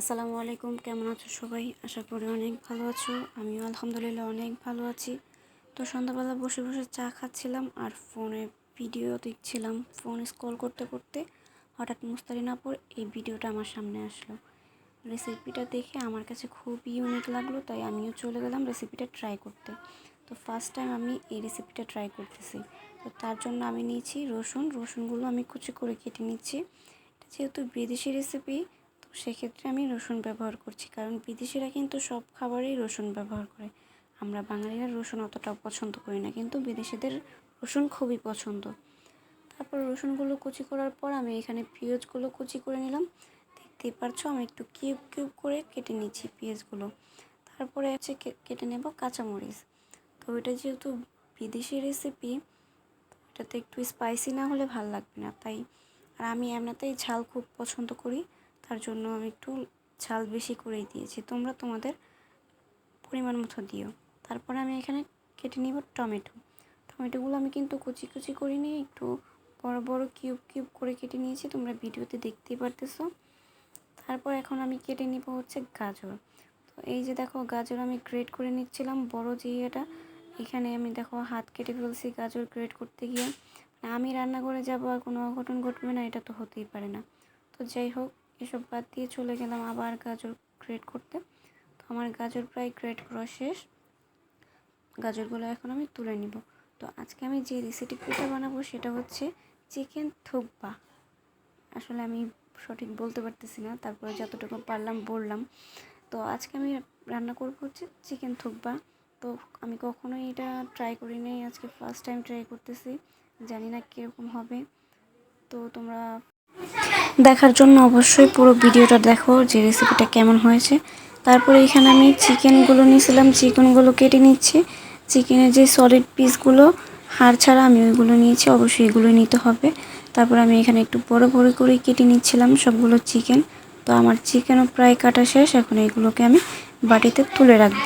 আসসালামু আলাইকুম, কেমন আছো সবাই? আশা করি অনেক ভালো আছো। আমিও আলহামদুলিল্লাহ অনেক ভালো আছি। তো সন্ধ্যাবেলা বসে বসে চা খাচ্ছিলাম আর ফোনে ভিডিও দেখছিলাম, ফোন স্ক্রল করতে করতে হঠাৎ মুস্তারিনাপুর এই ভিডিওটা আমার সামনে আসলো। রেসিপিটা দেখে আমার কাছে খুব ইউনিক লাগল, তাই আমিও চলে গেলাম রেসিপিটা ট্রাই করতে। তো ফার্স্ট টাইম আমি এই রেসিপিটা ট্রাই করতেছি। তো তার জন্য আমি নিয়েছি রসুন। রসুনগুলো আমি কুচি করে কেটে নিচ্ছি। যেহেতু বিদেশি রেসিপি সেক্ষেত্রে আমি রসুন ব্যবহার করছি। কারণ বিদেশিরা কিন্তু সব খাবারেই রসুন ব্যবহার করে। আমরা বাঙালিরা রসুন অতটাও পছন্দ করি না, কিন্তু বিদেশিদের রসুন খুবই পছন্দ। তারপর রসুনগুলো কুচি করার পর আমি এখানে পেঁয়াজগুলো কুচি করে নিলাম। দেখতেই পারছ, আমি একটু কিউব কিউব করে কেটে নিচ্ছি পেঁয়াজগুলো। তারপরে হচ্ছে কেটে নেব কাঁচামরিচ। তো এটা যেহেতু বিদেশি রেসিপি এটাতে একটু স্পাইসি না হলে ভালো লাগবে না। তাই, আর আমি এমনিতেই ঝাল খুব পছন্দ করি। তার জন্য আমি একটু ঝাল বেশি করেই দিয়েছি। তোমরা তোমাদের পরিমাণ মতো দিও। তারপরে আমি এখানে কেটে নিব টমেটো। টমেটোগুলো আমি কিন্তু কুচি কুচি করিনি, একটু বড় বড় কিউব কিউব করে কেটে নিয়েছি। তোমরা ভিডিওতে দেখতেই পারতেছো। তারপর এখন আমি কেটে নিব হচ্ছে গাজর। তো এই যে দেখো, গাজর আমি গ্রেড করে নিচ্ছিলাম, বড় যে ইয়েটা এখানে আমি দেখো হাত কেটে ফেলছি গাজর গ্রেড করতে গিয়ে। আমি রান্না করে যাব আর কোনো অঘটন ঘটবে না, এটা তো হতেই পারে না। তো যাই হোক এসব বাদ দিয়ে চলে গেলাম আবার গাজর গ্রেড করতে। তো আমার গাজর প্রায় গ্রেড করা শেষ। গাজরগুলো এখন আমি তুলে নিব। তো আজকে আমি যে রেসিপিটা বানাবো সেটা হচ্ছে চিকেন থুকবা আসলে আমি সঠিক বলতে পারতেছি না, তারপরে যতটুকু পারলাম বললাম। তো আজকে আমি রান্না করব হচ্ছে চিকেন থুকবা তো আমি কখনোই এটা ট্রাই করি নাই, আজকে ফার্স্ট টাইম ট্রাই করতেছি। জানি না কীরকম হবে। তো তোমরা দেখার জন্য অবশ্যই পুরো ভিডিওটা দেখো যে রেসিপিটা কেমন হয়েছে। তারপরে এখানে আমি চিকেনগুলো নিয়েছিলাম চিকেনগুলো কেটে নিচ্ছি। চিকেনের যে সলিড পিসগুলো হাড় ছাড়া আমি ওইগুলো নিয়েছি, অবশ্যই এগুলো নিতে হবে। তারপর আমি এখানে একটু বড় বড় করে কেটে নিচ্ছিলাম সবগুলো চিকেন তো আমার চিকেনও প্রায় কাটা শেষ, এখন এগুলোকে আমি বাটিতে তুলে রাখব।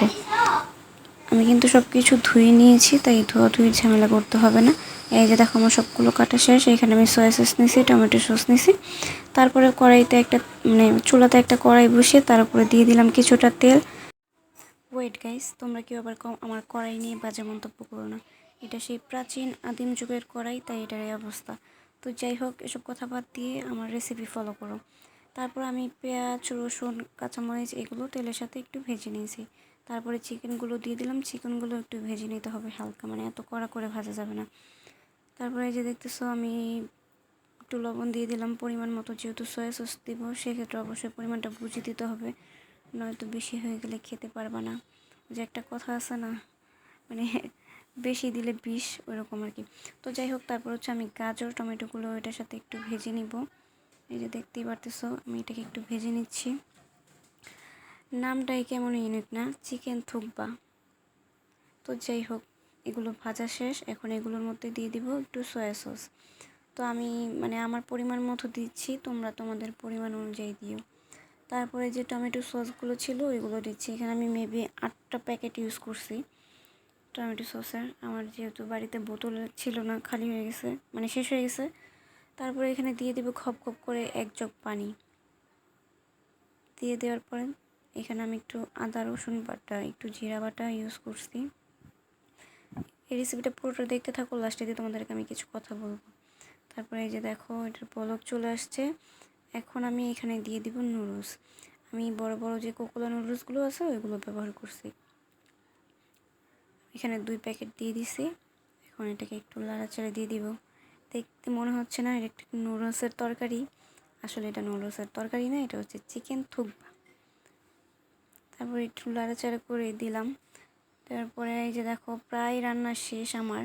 আমি কিন্তু সব কিছু ধুয়ে নিয়েছি, তাই ধোয়া ধুয়ে ঝামেলা করতে হবে না। এই যে দেখো আমার সবগুলো কাটা শেষ, এখানে আমি সয়া সস নিয়েছি টমেটো সস নিয়েছি তারপরে কড়াইতে একটা মানে চুলাতে একটা কড়াই বসিয়ে তার উপরে দিয়ে দিলাম কিছুটা তেল। ওয়েট গাইস তোমরা কেউ আবার কম, আমার কড়াই নিয়ে বাজে মন্তব্য করো না। এটা সেই প্রাচীন আদিম যুগের কড়াই, তাই এটার এই অবস্থা। তো যাই হোক, এসব কথা বাদ দিয়ে আমার রেসিপি ফলো করো। তারপর আমি পেঁয়াজ, রসুন, কাঁচামরিচ এগুলো তেলের সাথে একটু ভেজে নিয়েছি। তারপরে চিকেনগুলো দিয়ে দিলাম চিকেনগুলো একটু ভেজে নিতে হবে হালকা মানে এত কড়া করে ভাজা যাবে না। তারপরে এই যে দেখতেছো, আমি একটু লবণ দিয়ে দিলাম পরিমাণ মতো, যেহেতু সয়া সস দিব, সেক্ষেত্রে অবশ্যই পরিমাণটা বুঝে দিতে হবে, নয়তো বেশি হয়ে গেলে খেতে পারবে না। যে একটা কথা আছে না মানে বেশি দিলে বিষ, ওইরকম আর কি। তো যাই হোক, তারপর হচ্ছে আমি গাজর, টমেটোগুলো এটার সাথে একটু ভেজে নিব। এই যে দেখতেই পারতেছো, আমি এটাকে একটু ভেজে নিচ্ছি। নামটাই কেমন ইউনিক না, চিকেন থুকবা। তো যাই হোক এগুলো ভাজা শেষ। এখন এগুলোর মধ্যে দিয়ে দিব একটু সয়া সস তো আমি মানে আমার পরিমাণ মতো দিচ্ছি, তোমরা তোমাদের পরিমাণ অনুযায়ী দিও। তারপরে যে টমেটো সসগুলো ছিল, ওইগুলো দিচ্ছি। এখানে আমি মেবি আটটা প্যাকেট ইউজ করছি টমেটো সসের। আমার যেহেতু বাড়িতে বোতল ছিল না, খালি হয়ে গেছে মানে শেষ হয়ে গেছে। তারপরে এখানে দিয়ে দেবো খপ খপ করে এক জগ পানি। দিয়ে দেওয়ার পরে এখানে আমি একটু আদা, রসুন বাটা, একটু জিরা বাটা ইউজ করছি। এই রেসিপিটা পুরোটা দেখতে থাকো লাস্টে দিয়ে তোমাদেরকে আমি কিছু কথা বলব। তারপরে এই যে দেখো, এটার পলক চলে আসছে। এখন আমি এখানে দিয়ে দিব নুডলস আমি বড় বড় যে কোকোলা নুডলসগুলো আছে, ওইগুলো ব্যবহার করছি। এখানে দুই প্যাকেট দিয়ে দিছি। এখন এটাকে একটু লাড়াচাড়া দিয়ে দিব। দেখতে মনে হচ্ছে না, এটা একটা নুডলসের তরকারি। আসলে এটা নুডলসের তরকারি না, এটা হচ্ছে চিকেন থুকবা তারপর একটু লাড়াচাড়া করে দিলাম। তারপরে এই যে দেখো, প্রায় রান্না শেষ আমার।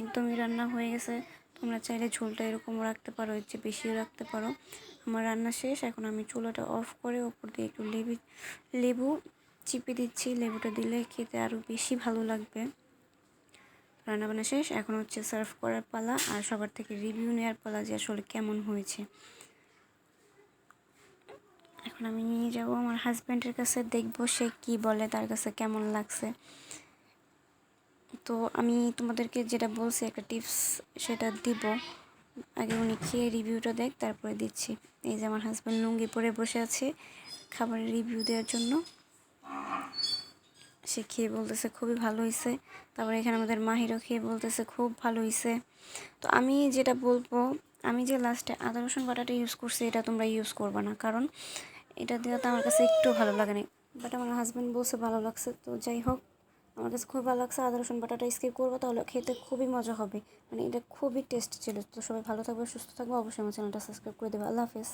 একদমই রান্না হয়ে গেছে। তোমরা চাইলে ঝোলটা এরকমও রাখতে পারো, এর চেয়ে বেশিও রাখতে পারো। আমার রান্না শেষ, এখন আমি চুলাটা অফ করে ওপর দিয়ে একটু লেবু লেবু চিপে দিচ্ছি। লেবুটা দিলে খেতে আরও বেশি ভালো লাগবে। রান্নাবান্না শেষ, এখন হচ্ছে সার্ভ করার পালা আর সবার থেকে রিভিউ নেওয়ার পালা যে আসলে কেমন হয়েছে। এখন আমি নিয়ে যাব। আমার হাজব্যান্ডের কাছে দেখব সে কি বলে, তার কাছে কেমন লাগছে। তো আমি তোমাদেরকে যেটা বলছি, একটা টিপস সেটা দিব। আগে উনি খেয়ে রিভিউটা দেখ, তারপরে দিচ্ছি। এই যে আমার হাজব্যান্ড লুঙ্গি পরে বসে আছে খাবারের রিভিউ দেওয়ার জন্য। সে খেয়ে বলতেছে, খুবই ভালো হয়েছে তারপরে এখানে আমাদের মাহিরও খেয়ে বলতেছে, খুব ভালো হয়েছে তো আমি যেটা বলব, আমি যে লাস্টে আদা, রসুন, বাটাটা ইউজ করছি, এটা তোমরা ইউজ করবে না। কারণ এটা দেওয়া তো আমার কাছে একটু ভালো লাগে না বাট আমার হাজব্যান্ড বলছে, ভালো লাগছে। তো যাই হোক আমার কাছে খুব ভালো লাগছে। আদা, রসুন বাটাটা স্কিপ করব, তাহলে খেতে খুবই মজা হবে। মানে এটা খুবই টেস্ট ছিল। তো সবাই ভালো থাকবে সুস্থ থাকবে অবশ্যই আমার চ্যানেলটা সাবস্ক্রাইব করে দেবে আল্লাহ হাফেজ।